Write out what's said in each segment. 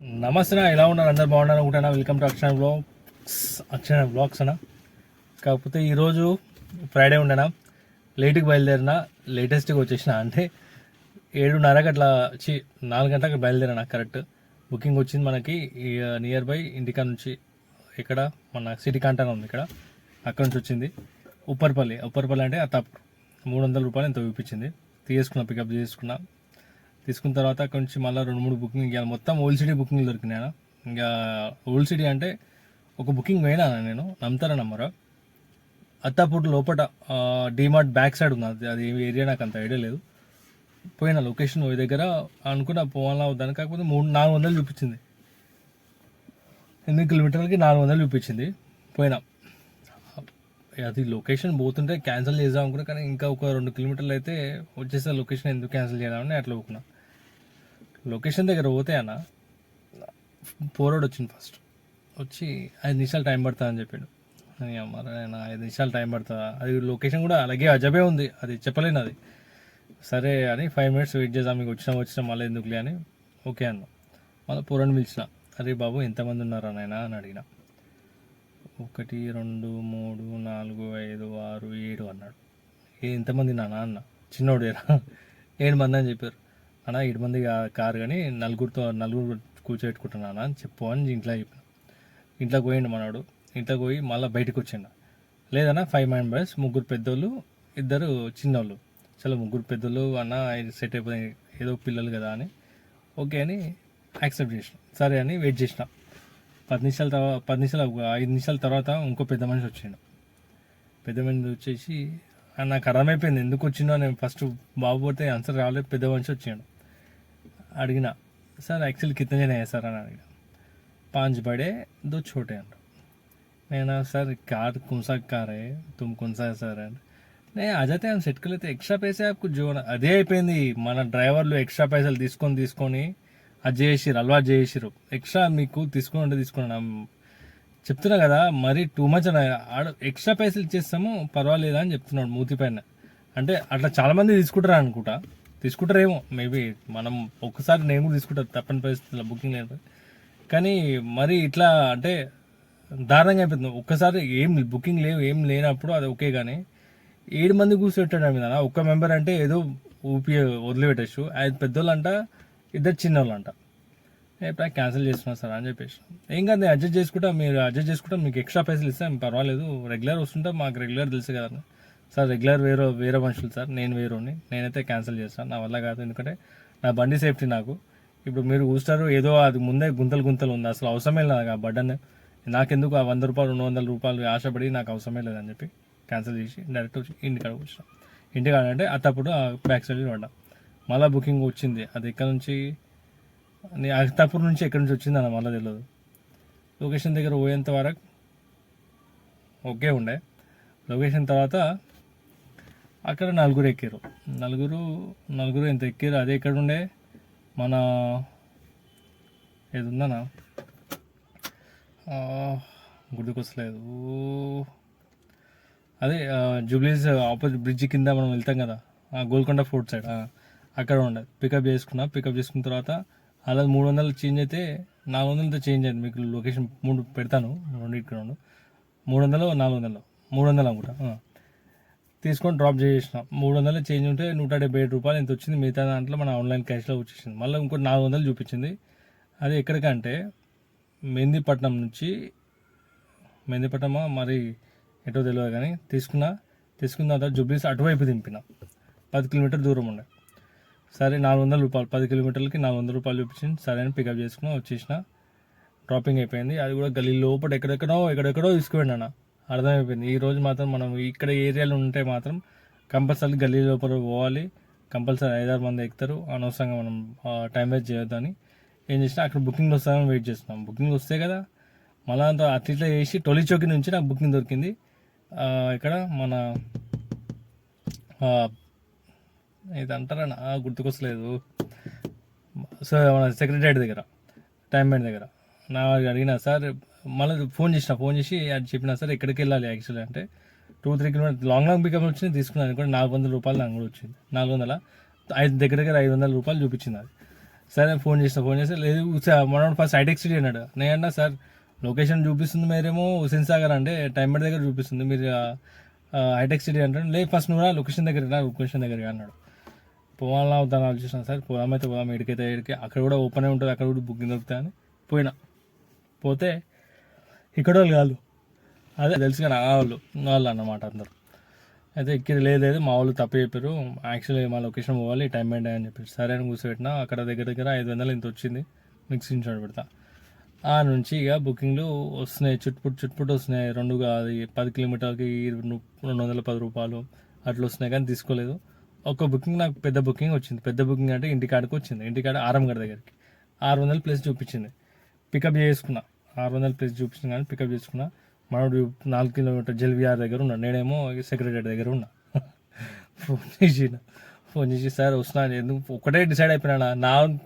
నమస్తే అన్న, ఎలా ఉన్నారు? అందరు బాగున్నారు? అనుకుంటున్నా welcome to Akshara blogs Akshara blogs అన్న. కాకపోతే ఈరోజు ఫ్రైడే ఉండనా? లేట్కి బయలుదేరిన? లేటెస్ట్గా వచ్చేసిన? అంటే ఏడున్నరకు అట్లా వచ్చి నాలుగు గంటలకు బయలుదేరిన? కరెక్ట్ బుకింగ్ వచ్చింది మనకి నియర్ బై ఇంటికా నుంచి ఇక్కడ మన సిటీ కాంటానా ఉంది ఇక్కడ. అక్కడ నుంచి వచ్చింది. ఉప్పర్పల్లి. ఉప్పర్పల్లి అంటే అత్తాపూర్ మూడు వందల రూపాయలు ఎంత చూపించింది. తీసుకున్నా పికప్ చేసుకున్నా. తీసుకున్న తర్వాత అక్కడ నుంచి మళ్ళీ రెండు మూడు బుకింగ్ ఇవ్వాలి మొత్తం ఓల్డ్ సిటీ బుకింగ్ దొరికినాయి ఇంకా ఓల్డ్ సిటీ అంటే ఒక బుకింగ్ పోయినా నేను. నమ్ముతారా నమ్మరా? అత్తాపూర్ లోపల డిమార్ట్ బ్యాక్ సైడ్ ఉంది అది అది ఏరియా నాకు అంత ఐడియా లేదు. పోయిన లొకేషన్ పోయి దగ్గర అనుకున్న పోవాలా వద్దాను. కాకపోతే మూడు నాలుగు వందలు చూపించింది. ఎనిమిది కిలోమీటర్లకి నాలుగు వందలు చూపించింది. పోయినా. అది లొకేషన్ పోతుంటే క్యాన్సిల్ చేద్దాం అనుకున్నా. కానీ ఇంకా ఒక రెండు కిలోమీటర్లు అయితే వచ్చేసే లొకేషన్ ఎందుకు క్యాన్సిల్ చేద్దామని అట్లా ఊకున్నా. లొకేషన్ దగ్గర పోతే అన్న పోరాడు వచ్చింది ఫస్ట్ వచ్చి ఐదు నిమిషాలు టైం పడుతుంది అని చెప్పాడు. అని మరి ఆయన ఐదు నిమిషాలు టైం పడుతుందా అది లొకేషన్ కూడా అలాగే అజబే ఉంది అది చెప్పలేను అది. సరే అని ఫైవ్ మినిట్స్ వెయిట్ చేద్దాం మీకు వచ్చినా వచ్చినా మళ్ళీ ఎందుకులే అని ఓకే అన్న. మళ్ళీ పోరని పిలిచిన. అరే బాబు ఎంతమంది ఉన్నారా నాయన? అని అడిగిన. ఒకటి రెండు మూడు నాలుగు ఐదు ఆరు ఏడు అన్నాడు. ఏ ఎంతమంది నాన్న అన్న. చిన్నోడేరా ఏడు మంది అని చెప్పారు. అన్న ఏడు మంది కారు కానీ నలుగురితో నలుగురు కూర్చోబెట్టుకుంటున్నానా అని చెప్పు అని ఇంట్లో చెప్పిన. ఇంట్లోకి పోయిండు మనవాడు ఇంట్లోకి పోయి మళ్ళీ బయటకు వచ్చిండు. లేదన్నా ఫైవ్ మెంబర్స్ ముగ్గురు పెద్దోళ్ళు ఇద్దరు చిన్నోళ్ళు. చాలా ముగ్గురు పెద్దోళ్ళు అన్న సెట్ అయిపోయి ఏదో పిల్లలు కదా అని. ఓకే అని యాక్సెప్ట్ చేసిన. సరే అని వెయిట్ చేసిన. పది నిమిషాల తర్వాత పది నిమిషాలు ఐదు నిమిషాల తర్వాత ఇంకో పెద్ద మనిషి వచ్చిండు. పెద్ద మనిషి వచ్చేసి నాకు అర్థమైపోయింది. ఎందుకు వచ్చిందో నేను ఫస్ట్ బాబు పోతే ఆన్సర్ రాలేదు పెద్ద మనిషి వచ్చాడు. అడిగిన సార్ యాక్చువల్ కితనే జనే है సార్ అని అడిగిన पाँच बड़े दो छोटे అంట నేను सर कार कौन सा कार है तुम कौन सा है सर అంటే నేను అజతే అని సెట్ కలితే ఎక్స్ట్రా పైసే ఆకు జో అదే అయిపోయింది మన డ్రైవర్లు ఎక్స్ట్రా పైసలు తీసుకొని తీసుకొని అది చేసిరు అలవాటు చేసిరు ఎక్స్ట్రా మీకు తీసుకుని ఉంటే తీసుకున్నాం చెప్తున్నా కదా మరీ టూ మచ్ ఆడ ఎక్స్ట్రా పైసలు ఇచ్చేస్తాము పర్వాలేదా అని చెప్తున్నాడు మూతి పైన అంటే అట్లా చాలా మంది తీసుకుంటారు అనుకుంటా తీసుకుంటారేమో మేబీ మనం ఒక్కసారి నేను కూడా తీసుకుంటా తప్పని పరిస్థితుల్లో బుకింగ్ లేదు కానీ మరి ఇట్లా అంటే దారుణంగా అయిపోతుంది. ఒక్కసారి ఏం బుకింగ్ లేవు ఏం లేనప్పుడు అది ఓకే కానీ ఏడు మంది కూర్చోబెట్టాడు మీద. ఒక్క మెంబర్ అంటే ఏదో ఊపి వదిలిపెట్టచ్చు అది పెద్దోళ్ళు అంట ఇద్దరు చిన్నోళ్ళు అంట ఎప్పుడైనా క్యాన్సిల్ చేస్తున్నా సార్ అని చెప్పేసి. ఏం కాదు నేను అడ్జస్ట్ చేసుకుంటా మీరు అడ్జస్ట్ చేసుకుంటా మీకు ఎక్స్ట్రా పైసలు ఇస్తాం పర్వాలేదు రెగ్యులర్ వస్తుంటే మాకు రెగ్యులర్ తెలుసు కదా సార్ రెగ్యులర్ వేరే వేరే మనుషులు సార్. నేను వేరేని. నేనైతే క్యాన్సిల్ చేస్తాను నా వల్ల కాదు. ఎందుకంటే నా బండి సేఫ్టీ నాకు. ఇప్పుడు మీరు చూస్తారు ఏదో అది ముందే గుంతలు గుంతలు ఉంది. అసలు అవసరమే లేదు నాకు ఆ బడ్డన్ నాకెందుకు ఆ వంద రూపాయలు రెండు వందల రూపాయలు ఆశపడి నాకు అవసరమే లేదని చెప్పి క్యాన్సిల్ చేసి డైరెక్ట్ వచ్చి ఇంటికాడ వచ్చిన. ఇంటికాడ అంటే అత్తప్పుడు ఆ బ్యాక్ సైడ్ పడ్డా. మళ్ళీ బుకింగ్ వచ్చింది. అది ఎక్కడి నుంచి? నీ అత్తాపూర్ నుంచి ఎక్కడి నుంచి వచ్చింది అన్న మళ్ళీ తెలియదు లొకేషన్ దగ్గర పోయేంత వరకు ఓకే ఉండే. లొకేషన్ తర్వాత అక్కడ నలుగురు ఎక్కారు నలుగురు నలుగురు ఎంత ఎక్కారు అదే ఎక్కడ ఉండే మన ఏది ఉందనా గుర్తుకొస్తలేదు. అదే జూబ్లీస్ ఆపోజిట్ బ్రిడ్జ్ కింద మనం వెళ్తాం కదా? Golconda fort side. అక్కడ ఉండదు పికప్ చేసుకున్నా. పికప్ చేసుకున్న తర్వాత అలా మూడు వందలు చేంజ్ అయితే నాలుగు వందలతో చేంజ్ అయింది. మీకు లొకేషన్ మూడు పెడతాను. రెండింటికి రెండు. మూడు వందలు నాలుగు వందలు. మూడు వందలు అనుకుంటా. తీసుకొని డ్రాప్ చేసేసిన. మూడు వందలు చేంజ్ ఉంటే నూట డెబ్బై ఏడు రూపాయలు ఎంత వచ్చింది మిగతా దాంట్లో మన ఆన్లైన్ క్యాష్లో వచ్చేసింది. మళ్ళీ ఇంకో నాలుగు వందలు చూపించింది. అది ఎక్కడికంటే మెహందీపట్నం నుంచి మెహందీపట్నమా? మరి ఎటో తెలియదు కానీ తీసుకున్న. తీసుకున్న తర్వాత జుబ్లీస్ అటువైపు దింపిన. పది కిలోమీటర్ దూరం ఉండే. సరే నాలుగు వందల రూపాయలు. పది కిలోమీటర్లకి నాలుగు వందల రూపాయలు చూపించింది. సరే అని పికప్ చేసుకున్నా వచ్చేసిన. డ్రాపింగ్ అయిపోయింది. అది కూడా గల్లీ లోపల ఎక్కడెక్కడో ఎక్కడెక్కడో తీసుకువెళ్ళాను అర్థమైపోయింది. ఈ రోజు మాత్రం మనం ఇక్కడ ఏరియాలో ఉంటే మాత్రం కంపల్సరీ గల్లీ లోపల పోవాలి. కంపల్సరీ ఐదారు మంది ఎక్కుతారు. అనవసరంగా మనం టైం వేస్ట్ చేయొద్దని. ఏం చేసినా అక్కడ బుకింగ్ వస్తామని వెయిట్ చేస్తున్నాం. బుకింగ్ వస్తే కదా మళ్ళా అంతా అట్లా చేసి టొలి చౌకి నుంచి నాకు బుకింగ్ దొరికింది. ఇక్కడ మన ఇది అంటారా నా గుర్తుకొస్తలేదు. సో మన సెక్రటరీ దగ్గర టైం బ్యాండ్ దగ్గర. నా అడిగిన సార్ మళ్ళీ ఫోన్ చేసిన ఫోన్ చేసి అది చెప్పినా సార్ ఎక్కడికి వెళ్ళాలి యాక్చువల్లీ అంటే two three kilometer long long pickup వచ్చింది తీసుకున్నాను కూడా నాలుగు వందల రూపాయలు నాకు కూడా వచ్చింది. నాలుగు వందల? ఐదు దగ్గర దగ్గర ఐదు వందల రూపాయలు చూపించింది అది. సరే ఫోన్ చేసిన ఫోన్ చేస్తే లేదు మన ఫస్ట్ హైటెక్ సిటీ అన్నాడు. నేను అన్నా సార్ లొకేషన్ చూపిస్తుంది మీరేమో హుసేన్ సాగర్ అంటే టైం దగ్గర చూపిస్తుంది మీరు హైటెక్ సిటీ అంటాడు లేదు ఫస్ట్ నువ్వు రా లొకేషన్ దగ్గర రా లొకేషన్ దగ్గర అన్నాడు. పోవాలా వద్దని ఆలోచిస్తాను సార్ పోదామైతే పోదాం ఎడికైతే ఎడికి అక్కడ కూడా ఓపెన్ ఉంటుంది అక్కడ కూడా బుకింగ్ దొరుకుతాయని పోయినా. పోతే ఇక్కడ వాళ్ళు కాదు. అదే తెలుసు కానీ వాళ్ళు వాళ్ళు అన్నమాట అందరు. అయితే ఇక్కడ లేదు మా వాళ్ళు తప్పు చెప్పారు. యాక్చువల్లీ మా లొకేషన్ పోవాలి టైం ఏంటి అని చెప్పి సరే అని కూర్చోబెట్టినా అక్కడ దగ్గర దగ్గర ఐదు వందలు ఇంత వచ్చింది. మిక్స్ ఇన్షాట్ పెడతా. ఆ నుంచి ఇక బుకింగ్లు వస్తున్నాయి. చుట్టుపుట్ చుట్టుపుట్టు వస్తున్నాయి. రెండు అది పది కిలోమీటర్కి రెండు వందల పది రూపాయలు అట్లా వస్తున్నాయి కానీ తీసుకోలేదు. ఒక బుకింగ్ నాకు పెద్ద బుకింగ్ వచ్చింది. పెద్ద బుకింగ్ అంటే ఇంటికాడకి వచ్చింది. ఇంటికాడ ఆరంగడ్ దగ్గరికి. ఆరు వందల ప్లేస్ చూపించింది. పికప్ చేసుకున్నా. ఆరు వందల ప్లేస్ చూపించింది కానీ పికప్ చేసుకున్నా. మనోడు నాలుగు కిలోమీటర్ జల్విఆర్ దగ్గర ఉన్నా. నేనేమో సెక్రటరీ దగ్గర ఉన్నా. ఫోన్ చేసిన. ఫోన్ చేసి సార్ వస్తున్నా. ఎందుకు ఒకటే డిసైడ్ అయిపోయినా నా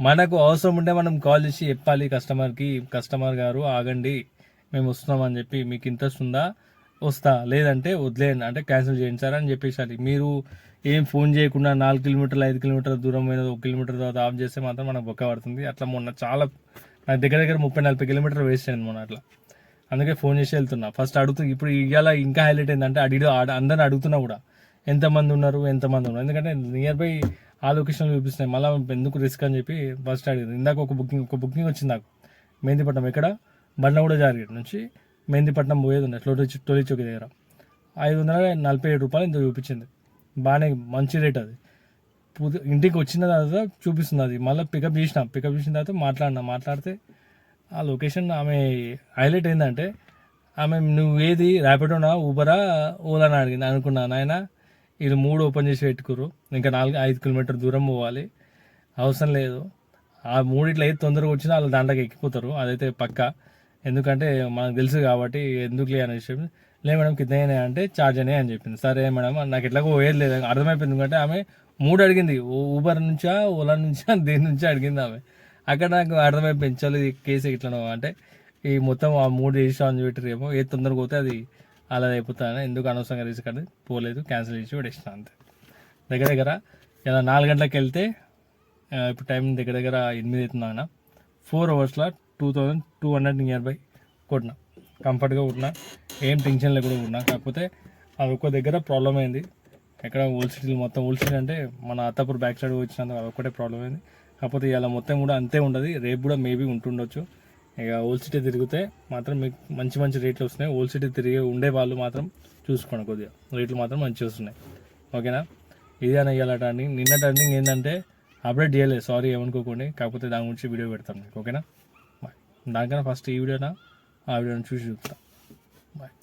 మనకు అవసరం ఉంటే మనం కాల్ చేసి చెప్పాలి కస్టమర్కి కస్టమర్ గారు ఆగండి. మేము వస్తున్నామని చెప్పి మీకు ఇంట్రెస్ట్ ఉందా? వస్తా. లేదంటే వదిలేయండి. అంటే క్యాన్సిల్ చేయండి సార్ అని చెప్పేసారి. మీరు ఏం ఫోన్ చేయకుండా నాలుగు కిలోమీటర్లు ఐదు కిలోమీటర్ల దూరం పోయిన ఒక కిలోమీటర్ తర్వాత ఆఫ్ చేస్తే మాత్రం మనకు బొక్క పడుతుంది. అట్లా మొన్న చాలా దగ్గర దగ్గర ముప్పై నలభై కిలోమీటర్ వేస్ట్ అయింది మొన్న అట్లా. అందుకే ఫోన్ చేసి వెళ్తున్నా. ఫస్ట్ అడుగుతూ ఇప్పుడు ఇవాళ ఇంకా హైలైట్ ఏంటంటే అడిగి అందరిని అడుగుతున్నా కూడా. ఎంతమంది ఉన్నారు ఎంతమంది ఉన్నారు. ఎందుకంటే నియర్ బై ఆ లొకేషన్లో చూపిస్తున్నాయి. మళ్ళీ ఎందుకు రిస్క్ అని చెప్పి ఫస్ట్ అడిగింది. ఇందాక ఒక బుకింగ్ ఒక బుకింగ్ వచ్చింది నాకు. మెహందీపట్నం ఎక్కడ? బండగూడ జార్గేట్ నుంచి మెహందీపట్నం పోయేది ఉండే టోలీ టోలీ చౌకి దగ్గర. ఐదు వందల నలభై ఏడు రూపాయలు ఇంత చూపించింది. బాగానే మంచి రేట్ అది. ఇంటికి వచ్చిన తర్వాత చూపిస్తుంది అది. మళ్ళీ పికప్ చేసిన. పికప్ చేసిన తర్వాత మాట్లాడినా. మాట్లాడితే ఆ లొకేషన్ ఆమె హైలైట్ ఏంటంటే ఆమె నువ్వు ఏది ర్యాపిడోనా ఊబరా ఓలా అని అడిగింది. అనుకున్నా నాయన వీళ్ళు మూడు ఓపెన్ చేసి పెట్టుకురు ఇంకా నాలుగు ఐదు కిలోమీటర్ దూరం పోవాలి. అవసరం లేదు. ఆ మూడిట్లో ఏది తొందరగా వచ్చినా వాళ్ళు దాంట్లోకి ఎక్కిపోతారు. అదైతే పక్క. ఎందుకంటే మనకు తెలుసు కాబట్టి ఎందుకులే అనే విషయం. లే మేడం కింద అంటే ఛార్జ్ అనే అని చెప్పింది. సరే మేడం నాకు ఎట్లాగో వేయలేదు లేదు. అర్థమైపోయింది ఎందుకంటే ఆమె మూడు అడిగింది. ఊబర్ నుంచా ఓలా నుంచా దేని నుంచా అడిగింది ఆమె. అక్కడ నాకు అర్థమైపోయింది. చలో ఈ కేసు ఇట్లా అంటే ఈ మొత్తం ఆ మూడు చేసి అని పెట్టారేమో ఏది తొందరగా పోతే అది అలా అయిపోతాను ఎందుకు అనవసరంగా రిస్క్ అని పోలేదు. క్యాన్సిల్ చేసి పెట్టేసిన అంతే. దగ్గర దగ్గర ఇలా నాలుగు గంటలకు వెళ్తే ఇప్పుడు టైం దగ్గర దగ్గర ఎనిమిది అవుతుందా ఫోర్ అవర్స్లో two thousand two hundred nearby కొట్టిన. కంఫర్ట్గా ఉన్నా ఏం టెన్షన్ లేకుండా ఉన్నా. కాకపోతే అది ఒక్క దగ్గర ప్రాబ్లం అయింది. ఎక్కడ ఓల్డ్ మొత్తం ఓల్డ్ అంటే మన అత్తాపూర్ బ్యాక్ సైడ్ వచ్చినందుకు అది ఒక్కటే ప్రాబ్లం అయింది. కాకపోతే ఇలా మొత్తం కూడా అంతే ఉండదు. రేపు కూడా మేబీ ఉంటుండొచ్చు. ఇక ఓల్డ్ సిటీ తిరిగితే మాత్రం మీకు మంచి మంచి రేట్లు వస్తున్నాయి. ఓల్డ్ సిటీ తిరిగి ఉండే వాళ్ళు మాత్రం చూసుకోండి కొద్దిగా. రేట్లు మాత్రం మంచిగా వస్తున్నాయి. ఓకేనా? ఇది అని ఇవాళ టర్నింగ్ నిన్న టర్నింగ్ ఏంటంటే అప్డేట్ చేయలేదు. సారీ ఏమనుకోకండి. కాకపోతే దాని గురించి వీడియో పెడతాను. మీకు ఓకేనా దానికన్నా ఫస్ట్ ఈ వీడియోనా? ఆ వీడియోని చూసి చూపుతా బాయ్